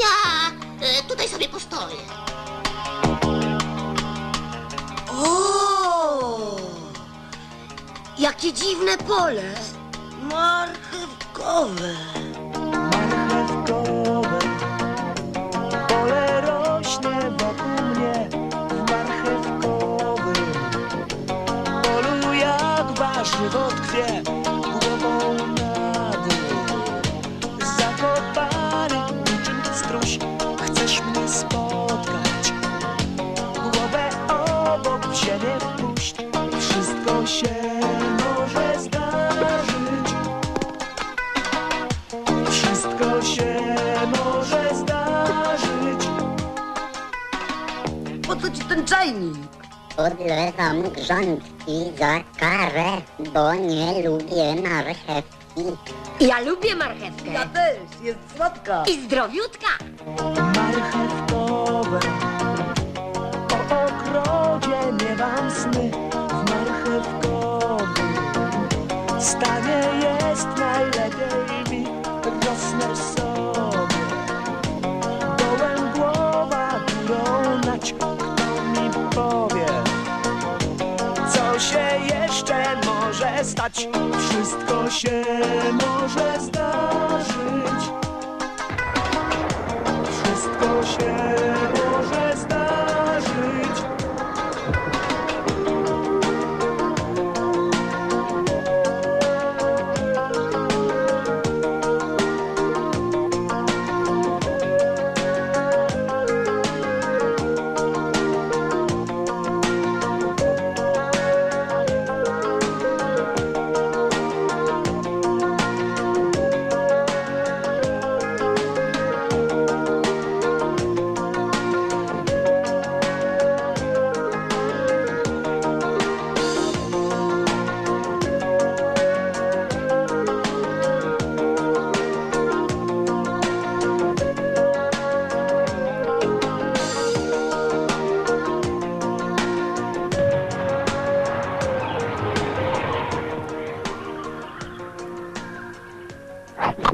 Ja e, tutaj sobie postoję. O! Jakie dziwne pole. Marchewkowe. marchewkowe. Pole rośnie wokół mnie w marchewkowym polu jak warzywo tkwie wszystko się może zdarzyć. Wszystko się może zdarzyć. Po co ci ten czajnik? Odlewam grządki za karę, bo nie lubię marchewki. Ja lubię marchewkę. Ja też, jest słodka. I zdrowiutka. Marchewkowe. O ogrodzie miewam sny stać. Wszystko się może zdarzyć. Wszystko się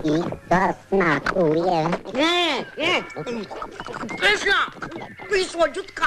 I to smakuje. Nie, nie. Pyszna. I słodziutka.